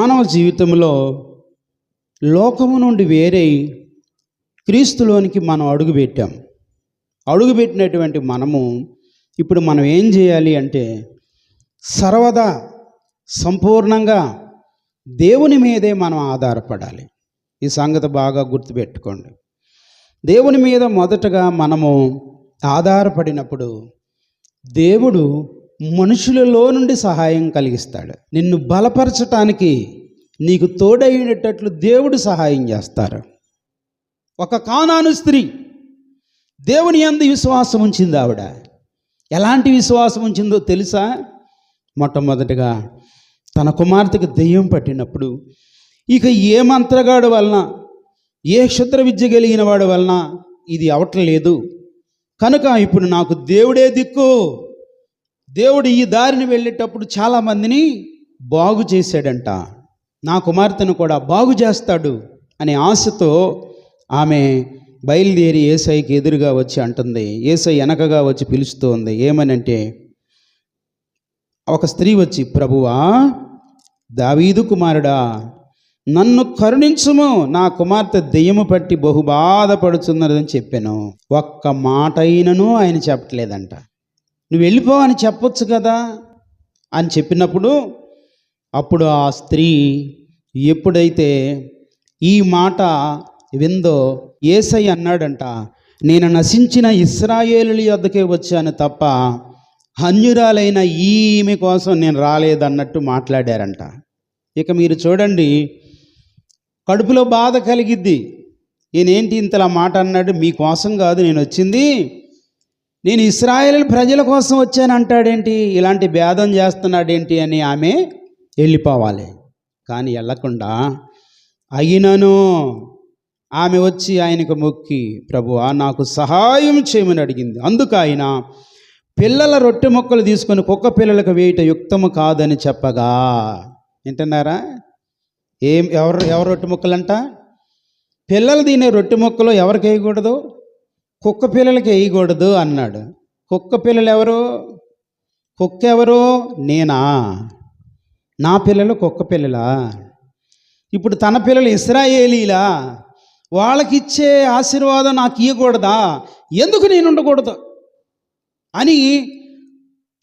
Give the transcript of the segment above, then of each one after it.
మానవ జీవితంలో లోకము నుండి వేరే క్రీస్తులోనికి మనం అడుగుపెట్టాం అడుగుపెట్టినటువంటి మనము ఇప్పుడు మనం ఏం చేయాలి అంటే సర్వదా సంపూర్ణంగా దేవుని మీదే మనం ఆధారపడాలి. ఈ సంగతి బాగా గుర్తుపెట్టుకోండి. దేవుని మీద మొదటగా మనము ఆధారపడినప్పుడు దేవుడు మనుషులలో నుండి సహాయం కలిగిస్తాడు. నిన్ను బలపరచటానికి నీకు తోడైనట్లు దేవుడు సహాయం చేస్తారు ఒక కానాను స్త్రీ దేవుని అందు విశ్వాసం ఉంచింది ఆవిడ. ఎలాంటి విశ్వాసం ఉంచిందో తెలుసా? మొట్టమొదటిగా తన కుమార్తెకు దెయ్యం పట్టినప్పుడు ఇక ఏ మంత్రగాడు వలన ఏ క్షుద్ర విద్య కలిగిన వాడు వలన ఇది అవట్లేదు. కనుక ఇప్పుడు నాకు దేవుడే దిక్కు. దేవుడు ఈ దారిని వెళ్ళేటప్పుడు చాలామందిని బాగు చేశాడంట. నా కుమార్తెను కూడా బాగు చేస్తాడు అనే ఆశతో ఆమె బయలుదేరి ఏసైకి ఎదురుగా వచ్చి అంటుంది. ఏసై వెనకగా వచ్చి పిలుస్తోంది ఏమనంటే ఒక స్త్రీ వచ్చి ప్రభువా దావీదు కుమారుడా నన్ను కరుణించుము నా కుమార్తె దెయ్యము పట్టి బహు బాధపడుచున్నదని చెప్పాను. ఒక్క మాట అయినను ఆయన చెప్పట్లేదంట. నువ్వు వెళ్ళిపో అని చెప్పొచ్చు కదా అని చెప్పినప్పుడు అప్పుడు ఆ స్త్రీ ఎప్పుడైతే ఈ మాట విందో ఏసై అన్నాడంట నేను నశించిన ఇస్రాయేలుల యొద్దకే వచ్చాను తప్ప హన్యురాలైన ఈమె కోసం నేను రాలేదన్నట్టు మాట్లాడారంట. ఇక మీరు చూడండి కడుపులో బాధ కలిగిద్ది. ఈయనేంటి ఇంతలా మాట అన్నాడు? మీకోసం కాదు నేను వచ్చింది నేను ఇస్రాయేల్ ప్రజల కోసం వచ్చాను అంటాడేంటి? ఇలాంటి భేదం చేస్తున్నాడేంటి అని ఆమె వెళ్ళిపోవాలి. కానీ వెళ్ళకుండా అయినను ఆమె వచ్చి ఆయనకు మొక్కి ప్రభువా నాకు సహాయం చేయమని అడిగింది. అందుకు ఆయన పిల్లల రొట్టె మొక్కలు తీసుకొని కుక్క పిల్లలకు వేయట యుక్తము కాదని చెప్పగా. వింటున్నారా? ఏం ఎవరు ఎవరు రొట్టె మొక్కలంట? పిల్లలు తినే రొట్టె మొక్కలు ఎవరికి వేయకూడదు? కుక్క పిల్లలకి వేయకూడదు అన్నాడు. కుక్క పిల్లలు ఎవరు కుక్క ఎవరు నేనా? నా పిల్లలు కుక్క పిల్లలా? ఇప్పుడు తన పిల్లలు ఇస్రాయేలీలా? వాళ్ళకిచ్చే ఆశీర్వాదం నాకు ఇవ్వకూడదా ఎందుకు నేను ఉండకూడదు? అని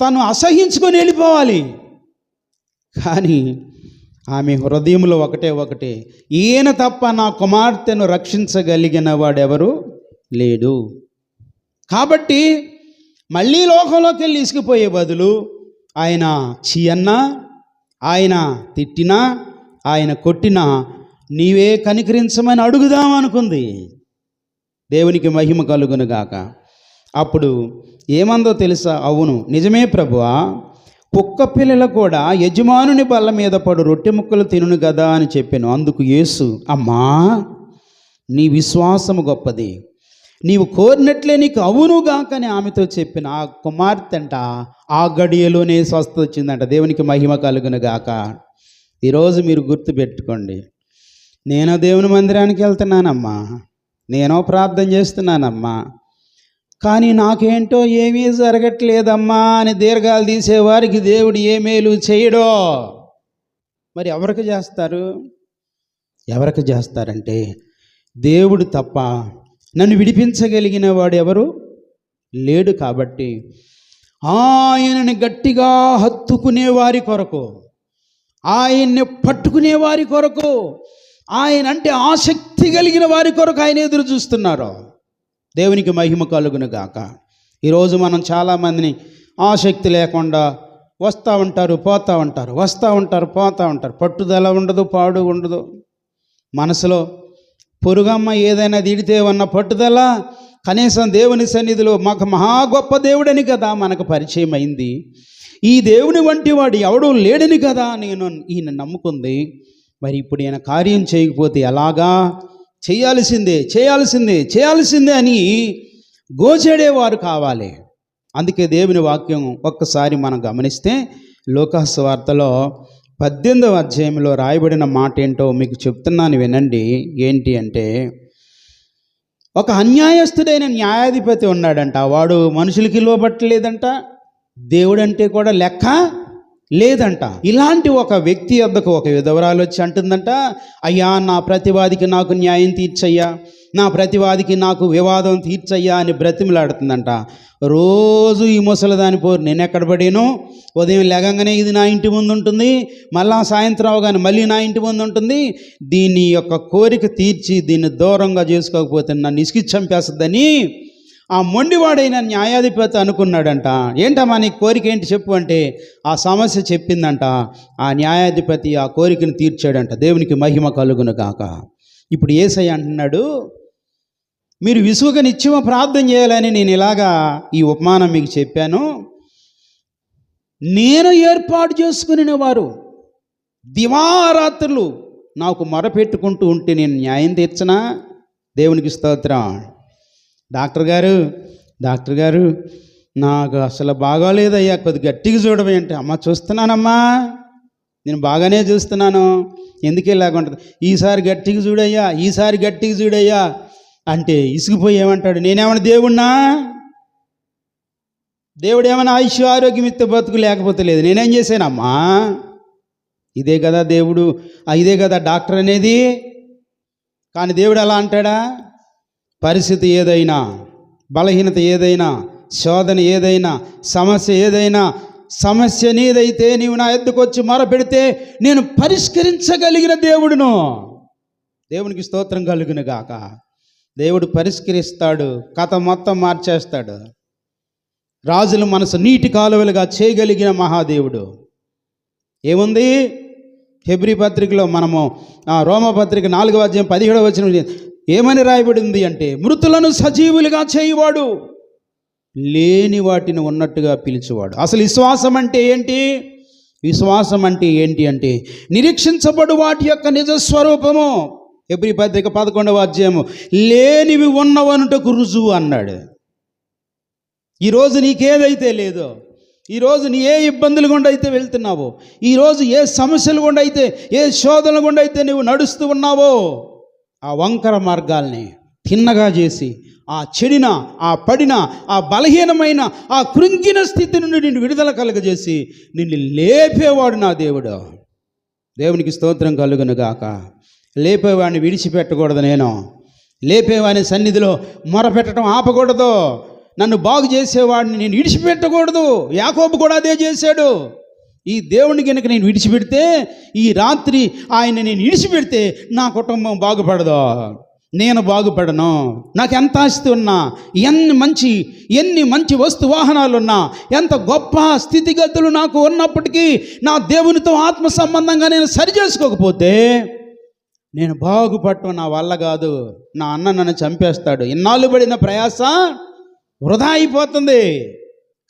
తను అసహించుకొని వెళ్ళిపోవాలి. కానీ ఆమె హృదయంలో ఒకటే ఒకటే ఈయన తప్ప నా కుమార్తెను రక్షించగలిగిన వాడెవరు? లేడు. కాబట్టి మళ్ళీ లోకంలోకి వెళ్ళి ఇసుకుపోయే బదులు ఆయన చీయన్నా ఆయన తిట్టినా ఆయన కొట్టినా నీవే కనికరించమని అడుగుదాం అనుకుంది. దేవునికి మహిమ కలుగునుగాక అప్పుడు ఏమందో తెలుసా? అవును నిజమే ప్రభువా. కుక్క పిల్లలు కూడా యజమానుని బల్ల మీద పడు రొట్టె ముక్కలు తినును కదా అని చెప్పాను. అందుకు యేసు అమ్మా నీ విశ్వాసము గొప్పది. నీవు కోరినట్లే నీకు అవునుగాక అని ఆమెతో చెప్పిన ఆ కుమార్తె అంట ఆ గడియలోనే స్వస్థ వచ్చిందంట. దేవునికి మహిమ కలుగునుగాక ఈరోజు మీరు గుర్తుపెట్టుకోండి నేను దేవుని మందిరానికి వెళ్తున్నానమ్మా. నేనో ప్రార్థన చేస్తున్నానమ్మా. కానీ నాకేంటో ఏమీ జరగట్లేదమ్మా అని దీర్ఘాలు తీసేవారికి దేవుడు ఏ మేలు చేయడో. మరి ఎవరికి చేస్తారు? ఎవరికి చేస్తారంటే దేవుడు తప్ప నన్ను విడిపించగలిగిన వాడు ఎవరు? లేడు కాబట్టి. ఆయనని గట్టిగా హత్తుకునే వారి కొరకు ఆయన్ని పట్టుకునే వారి కొరకు ఆయన అంటే ఆసక్తి కలిగిన వారి కొరకు ఆయన ఎదురు చూస్తున్నారు. దేవునికి మహిమ కలుగును గాక. ఈరోజు మనం చాలామందిని ఆసక్తి లేకుండా వస్తూ ఉంటారు పోతూ ఉంటారు వస్తూ ఉంటారు పోతూ ఉంటారు. పట్టుదల ఉండదు పాడు ఉండదు. మనసులో పొరుగమ్మ ఏదైనా తిడితే ఉన్న పట్టుదల? కనీసం దేవుని సన్నిధిలో మాకు మహా గొప్ప దేవుడని కదా మనకు పరిచయం అయింది. ఈ దేవుని వంటి వాడు ఎవడూ లేడని కదా నేను ఈయన నమ్ముకుంది. మరి ఇప్పుడు ఈయన కార్యం చేయకపోతే ఎలాగా? చేయాల్సిందే చేయాల్సిందే చేయాల్సిందే అని గోచేడేవారు కావాలి. అందుకే దేవుని వాక్యం ఒక్కసారి మనం గమనిస్తే లోకాసు వార్తలో పద్దెనిమిదవ అధ్యాయంలో రాయబడిన మాట ఏంటో మీకు చెప్తున్నాను వినండి. ఏంటి అంటే ఒక అన్యాయస్తుడైన న్యాయాధిపతి ఉన్నాడంట. వాడు మనుషులకి లోబట్టలేదంట దేవుడంటే కూడా లెక్క లేదంట. ఇలాంటి ఒక వ్యక్తి వద్దకు ఒక విధవరాలు వచ్చి అంటుందంట అయ్యా నా ప్రతివాదికి నాకు న్యాయం తీర్చయ్యా. నా ప్రతివాదికి నాకు వివాదం తీర్చయ్యా అని బ్రతిమలాడుతుందంట. రోజు ఈ ముసలిదాని పోరు నేను ఎక్కడ పడాను? ఉదయం లేగంగానే ఇది నా ఇంటి ముందు ఉంటుంది. మళ్ళా సాయంత్రం అవగానే మళ్ళీ నా ఇంటి ముందు ఉంటుంది. దీని యొక్క కోరిక తీర్చి దీన్ని దూరంగా చేసుకోకపోతే నన్ను ఇసుకి చంపేస్తుందని ఆ మొండివాడైన న్యాయాధిపతి అనుకున్నాడంట. ఏంటమ్మా నీ కోరిక ఏంటి చెప్పు అంటే ఆ సమస్య చెప్పిందంట. ఆ న్యాయాధిపతి ఆ కోరికను తీర్చాడంట. దేవునికి మహిమ కలుగును కాక ఇప్పుడు ఏసై అంటున్నాడు మీరు విసుగ నిత్యమ ప్రార్థన చేయాలని నేను ఇలాగా ఈ ఉపమానం మీకు చెప్పాను. నేను ఏర్పాటు చేసుకుని వారు దివారాత్రులు నాకు మొరపెట్టుకుంటూ ఉంటే నేను న్యాయం తీర్చనా? దేవునికి స్తోత్రం. డాక్టర్ గారు డాక్టర్ గారు నాకు అసలు బాగోలేదయ్యా కొద్ది గట్టిగా చూడమే అంటే అమ్మ చూస్తున్నానమ్మా. నేను బాగానే చూస్తున్నాను. ఎందుకు ఇలాగుంటుంది? ఈసారి గట్టిగా చూడయ్యా ఈసారి గట్టిగా చూడయ్యా. అంటే ఇసుకుపోయి ఏమంటాడు నేనేమన్నా దేవుణ్ణా? దేవుడు ఏమైనా ఆయుష్ ఆరోగ్యం ఇస్తే బతుకు లేకపోతే లేదు. నేనేం చేశానమ్మా? ఇదే కదా దేవుడు ఇదే కదా డాక్టర్ అనేది. కానీ దేవుడు అలా అంటాడా? పరిస్థితి ఏదైనా బలహీనత ఏదైనా శోధన ఏదైనా సమస్య ఏదైనా సమస్య నీదైతే నీవు నా ఎద్దుకు వచ్చి మొరపెడితే నేను పరిష్కరించగలిగిన దేవుడును. దేవునికి స్తోత్రం కలుగును గాక. దేవుడు పరిష్కరిస్తాడు కథ మొత్తం మార్చేస్తాడు. రాజుల మనసు నీటి కాలువలుగా చేయగలిగిన మహాదేవుడు. ఏముంది? హెబ్రి పత్రికలో మనము రోమపత్రిక నాలుగవ అధ్యాయం పదిహేడవ వచ్చిన ఏమని రాయబడింది అంటే మృతులను సజీవులుగా చేయువాడు లేని వాటిని ఉన్నట్టుగా పిలిచేవాడు. అసలు విశ్వాసం అంటే ఏంటి? విశ్వాసం అంటే ఏంటి అంటే నిరీక్షించబడు వాటి యొక్క నిజ స్వరూపము. ఎబ్రి పత్రిక పదకొండవ అధ్యాయము. లేనివి ఉన్నవనుటకు రుజువు అన్నాడు. ఈరోజు నీకేదైతే లేదో ఈరోజు నీ ఏ ఇబ్బందులు గుండా అయితే వెళ్తున్నావో ఈరోజు ఏ సమస్యలు గుండా అయితే ఏ శోధనలు గుండా అయితే నువ్వు నడుస్తూ ఉన్నావో ఆ వంకర మార్గాల్ని తిన్నగా చేసి ఆ చెడిన ఆ పడిన ఆ బలహీనమైన ఆ కృంగిన స్థితి నుండి నిన్ను విడుదల కలగజేసి నిన్ను లేపేవాడు నా దేవుడు. దేవునికి స్తోత్రం కలుగునుగాక. లేపేవాడిని విడిచిపెట్టకూడదు నేను. లేపేవాని సన్నిధిలో మొరపెట్టడం ఆపకూడదు. నన్ను బాగు చేసేవాడిని నేను విడిచిపెట్టకూడదు. యాకోబు కూడా అదే చేశాడు. ఈ దేవుని కనుక నేను విడిచిపెడితే ఈ రాత్రి ఆయన నేను విడిచిపెడితే నా కుటుంబం బాగుపడదు. నేను బాగుపడను. నాకు ఎంత ఆస్తి ఉన్నా ఎన్ని మంచి ఎన్ని మంచి వస్తు వాహనాలు ఉన్నా ఎంత గొప్ప స్థితిగతులు నాకు ఉన్నప్పటికీ నా దేవునితో ఆత్మ సంబంధంగా నేను సరి చేసుకోకపోతే నేను బాగుపడటం నా వల్ల కాదు. నా అన్న నన్ను చంపేస్తాడు. ఇన్నాళ్ళు పడిన ప్రయాస వృధా అయిపోతుంది.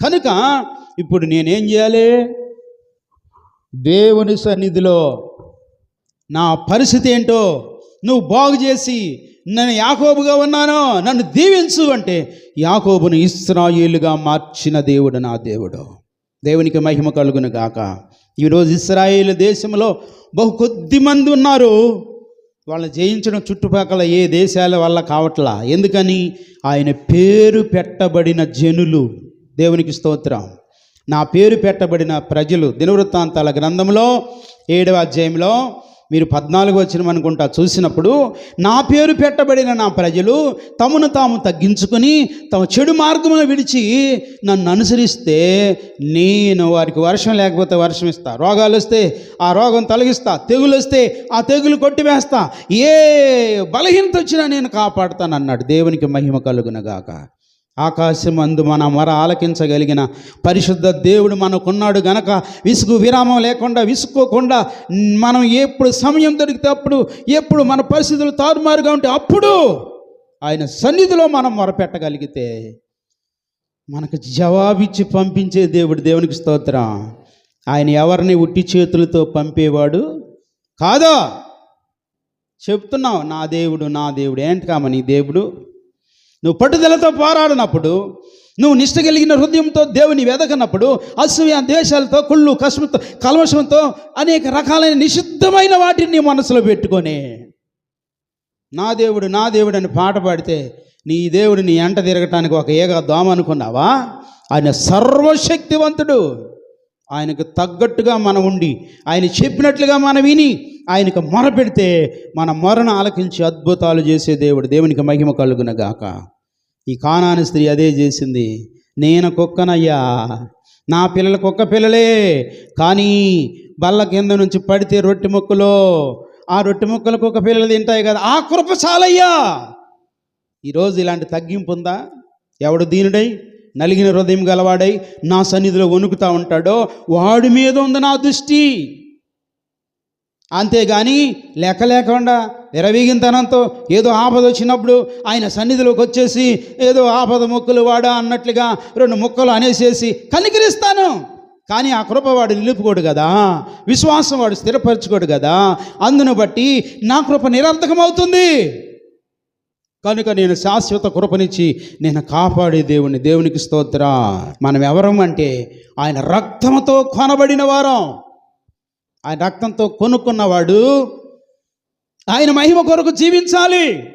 కనుక ఇప్పుడు నేనేం చేయాలి? దేవుని సన్నిధిలో నా పరిస్థితి ఏంటో నువ్వు బాగు చేసి నేను యాకోబుగా ఉన్నాను నన్ను దీవించు అంటే యాకోబును ఇస్రాయిలుగా మార్చిన దేవుడు నా దేవుడు. దేవునికి మహిమ కలుగును గాక. ఈరోజు ఇస్రాయేల్ దేశంలో బహు కొద్ది మంది ఉన్నారు. వాళ్ళని జయించడం చుట్టుపక్కల ఏ దేశాల వల్ల కావట్లా? ఎందుకని? ఆయన పేరు పెట్టబడిన జనులు. దేవునికి స్తోత్రం. నా పేరు పెట్టబడిన ప్రజలు. దినవృత్తాంతాల గ్రంథంలో ఏడవ అధ్యాయంలో మీరు పద్నాలుగు వచ్చిన అనుకుంటా చూసినప్పుడు నా పేరు పెట్టబడిన నా ప్రజలు తమను తాము తగ్గించుకొని తమ చెడు మార్గమును విడిచి నన్ను అనుసరిస్తే నేను వారికి వర్షం లేకపోతే వర్షం ఇస్తా రోగాలు వస్తే ఆ రోగం తొలగిస్తా తెగులు వస్తే ఆ తెగులు కొట్టివేస్తా ఏ బలహీనత వచ్చినా నేను కాపాడుతాను అన్నాడు దేవునికి మహిమ కలుగునగాక. ఆకాశం అందు మన మొర ఆలకించగలిగిన పరిశుద్ధ దేవుడు మనకున్నాడు గనక విసుగు విరామం లేకుండా విసుక్కోకుండా మనం ఎప్పుడు సమయం దొరికితే అప్పుడు ఎప్పుడు మన పరిస్థితులు తారుమారుగా ఉంటే అప్పుడు ఆయన సన్నిధిలో మనం మొరపెట్టగలిగితే మనకు జవాబిచ్చి పంపించే దేవుడు దేవునికి స్తోత్రం. ఆయన ఎవరిని ఉట్టి చేతులతో పంపేవాడు కాదా? చెప్తున్నావు నా దేవుడు నా దేవుడు ఏంటి కామ నీ దేవుడు? నువ్వు పట్టుదలతో పోరాడినప్పుడు నువ్వు నిష్ట కలిగిన హృదయంతో దేవుని వెదకనప్పుడు అసూయ దేశాలతో కుళ్ళు కష్టంతో కల్మషంతో అనేక రకాలైన నిషిద్ధమైన వాటిని నీ మనసులో పెట్టుకొని నా దేవుడు నా దేవుడు అని పాట పాడితే నీ దేవుడు నీ ఎంట తిరగటానికి ఒక ఏక దోమ అనుకున్నావా? ఆయన సర్వశక్తివంతుడు. ఆయనకు తగ్గట్టుగా మనం ఉండి ఆయన చెప్పినట్లుగా మనం విని ఆయనకు మొర పెడితే మన మొరను ఆలకించి అద్భుతాలు చేసే దేవుడు. దేవునికి మహిమ కలుగునగాక. ఈ కానాని స్త్రీ అదే చేసింది. నేను కుక్కనయ్యా. నా పిల్లలు కుక్క పిల్లలే. కానీ బల్ల కింద నుంచి పడితే రొట్టె ముక్కలో ఆ రొట్టె ముక్కలు కుక్క పిల్లలు తింటాయి కదా. ఆ కృప చాలయ్యా. ఈరోజు ఇలాంటి తగ్గింపు ఉందా? ఎవడు దీనుడై నలిగిన హృదయం గలవాడై నా సన్నిధిలో వణుకుతా ఉంటాడో వాడి మీద ఉంది నా దృష్టి. అంతేగాని లెక్క లేకుండా విరవీగింతనంతో ఏదో ఆపద వచ్చినప్పుడు ఆయన సన్నిధిలోకి వచ్చేసి ఏదో ఆపద మొక్కలు వాడా అన్నట్లుగా రెండు ముక్కలు అనేసేసి కనికరిస్తాను కానీ ఆ కృప వాడు నిలుపుకోడు కదా. విశ్వాసం వాడు స్థిరపరచుకోడు కదా. అందును బట్టి నా కృప నిరర్థకమవుతుంది. కనుక నేను శాశ్వత కృపనిచ్చి నేను కాపాడే దేవుని దేవునికి స్తోత్ర. మనం ఎవరం అంటే ఆయన రక్తంతో కొనబడిన వారం. ఆయన రక్తంతో కొనుక్కున్నవాడు ఆయన మహిమ కొరకు జీవించాలి.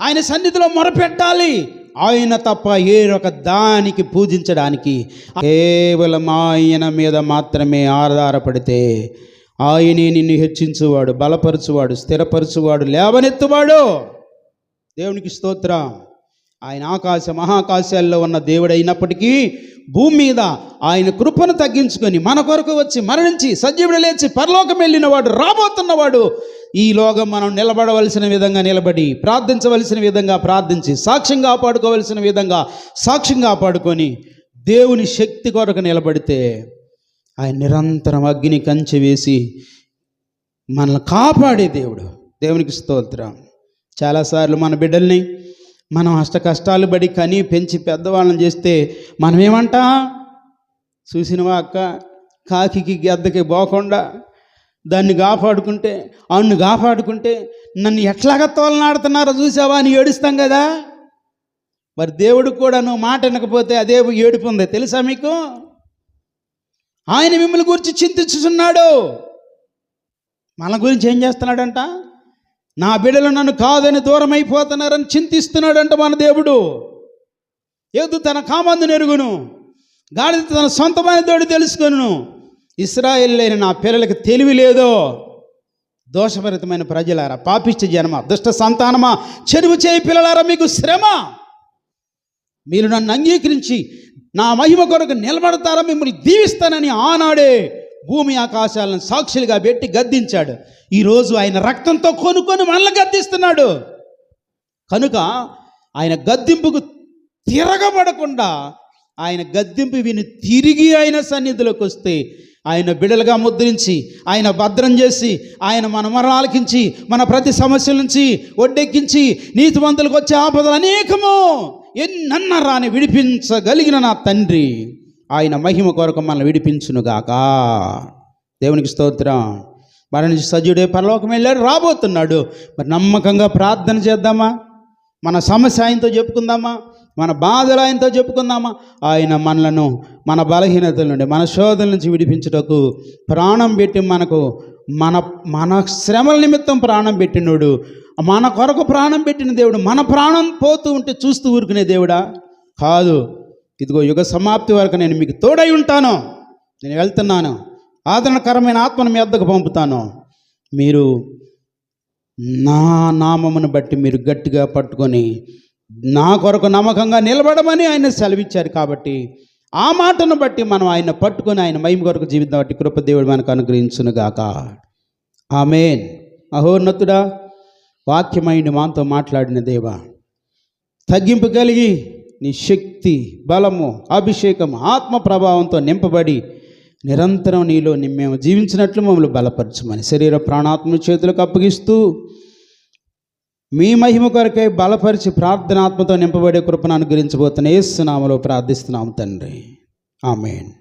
ఆయన సన్నిధిలో మొరపెట్టాలి. ఆయన తప్ప ఏ ఒక దానికి పూజించడానికి కేవలం ఆయన మీద మాత్రమే ఆధారపడితే ఆయనే నిన్ను హెచ్చించువాడు బలపరచువాడు స్థిరపరచువాడు లేవనెత్తువాడు. దేవునికి స్తోత్రం. ఆయన ఆకాశ మహాకాశాల్లో ఉన్న దేవుడైనప్పటికీ భూమి మీద ఆయన కృపను తగ్గించుకొని మన కొరకు వచ్చి మరణించి సజీవుడు లేచి పరలోకం వెళ్ళినవాడు రాబోతున్నవాడు ఈ లోకం మనం నిలబడవలసిన విధంగా నిలబడి ప్రార్థించవలసిన విధంగా ప్రార్థించి సాక్ష్యం కాపాడుకోవలసిన విధంగా సాక్ష్యం కాపాడుకొని దేవుని శక్తి కొరకు నిలబడితే ఆయన నిరంతరం అగ్ని కంచె వేసి మనల్ని కాపాడే దేవుడు. దేవునికి స్తోత్రం. చాలాసార్లు మన బిడ్డల్ని మనం అష్ట కష్టాలు పడి కని పెంచి పెద్దవాళ్ళని చేస్తే మనం ఏమంటా చూసినవా అక్క? కాకి గెద్దకి పోకుండా దాన్ని కాపాడుకుంటే ఆన్ను కాపాడుకుంటే నన్ను ఎట్లాగా తోలనాడుతున్నారో చూసావా? అని ఏడుస్తాం కదా? మరి దేవుడు కూడా నువ్వు మాట వినకపోతే అదే ఏడుపు ఉంది. తెలుసా మీకు? ఆయన మిమ్మల్ని గురించి చింతించుతున్నాడు మన గురించి ఏం చేస్తున్నాడంట? నా బిడ్డలు నన్ను కాదని దూరం అయిపోతున్నారని చింతిస్తున్నాడంట మన దేవుడు. ఏదు తన కామందు నెరుగును గాడిద తన సొంతమైన తోడు తెలుసుకొను ఇస్రాయేల్ లేని నా పిల్లలకు తెలివి లేదో దోషభరితమైన ప్రజలారా పాపిష్ట జనమ దుష్ట సంతానమా చెరువు చేయి పిల్లలారా మీకు శ్రమ. మీరు నన్ను అంగీకరించి నా మహిమ కొరకు నిలబడతారా మిమ్మల్ని దీవిస్తానని ఆనాడే భూమి ఆకాశాలను సాక్షులుగా పెట్టి గద్దించాడు. ఈరోజు ఆయన రక్తంతో కొనుక్కొని మనల్ని గద్దిస్తున్నాడు. కనుక ఆయన గద్దింపుకు తిరగబడకుండా ఆయన గద్దింపు విని తిరిగి ఆయన సన్నిధిలోకి వస్తే ఆయన బిడలుగా ముద్రించి ఆయన భద్రం చేసి ఆయన మన మరణాలకించి మన ప్రతి సమస్యల నుంచి ఒడ్డెక్కించి నీతివంతులకు వచ్చే ఆపదలు అనేకము. ఎన్నన్న రాని విడిపించగలిగిన నా తండ్రి. ఆయన మహిమ కొరకు మనల్ని విడిపించునుగాక. దేవునికి స్తోత్రం. మన నుంచి సజీవుడే పరలోకం వెళ్ళాడు రాబోతున్నాడు. మరి నమ్మకంగా ప్రార్థన చేద్దామా? మన సమస్య ఆయనతో చెప్పుకుందామా? మన బాధలు ఆయనతో చెప్పుకుందామా? ఆయన మనలను మన బలహీనతల నుండి మన శోధల నుంచి విడిపించుటకు ప్రాణం పెట్టి మనకు మన మన శ్రమల నిమిత్తం ప్రాణం పెట్టినోడు. మన కొరకు ప్రాణం పెట్టిన దేవుడు మన ప్రాణం పోతూ ఉంటే చూస్తూ ఊరుకునే దేవుడా? కాదు. ఇదిగో యుగ సమాప్తి వరకు నేను మీకు తోడై ఉంటాను. నేను వెళ్తున్నాను. ఆదరణకరమైన ఆత్మను మీ వద్దకు పంపుతాను. మీరు నా నామమును బట్టి మీరు గట్టిగా పట్టుకొని నా కొరకు నమ్మకంగా నిలబడమని ఆయన సెలవిచ్చారు కాబట్టి ఆ మాటను బట్టి మనం ఆయన పట్టుకొని ఆయన మహిమ కొరకు జీవితం బట్టి కృపదేవుడు మనకు అనుగ్రహించునుగాక. ఆమెన్. అహోన్నతుడా వాక్యమైన మాతో మాట్లాడిన దేవా తగ్గింపు కలిగి నీ శక్తి బలము అభిషేకం ఆత్మ ప్రభావంతో నింపబడి నిరంతరం నీలో మేము జీవించినట్లు మమ్మల్ని బలపరచమని శరీర ప్రాణాత్మ చేతులకు అప్పగిస్తూ మీ మహిమ కొరకై బలపరిచి ప్రార్థనాత్మతో నింపబడే కృపను అనుగ్రహించబోతున్న ఏసునామలో ప్రార్థిస్తున్నాము తండ్రి. ఆమెన్.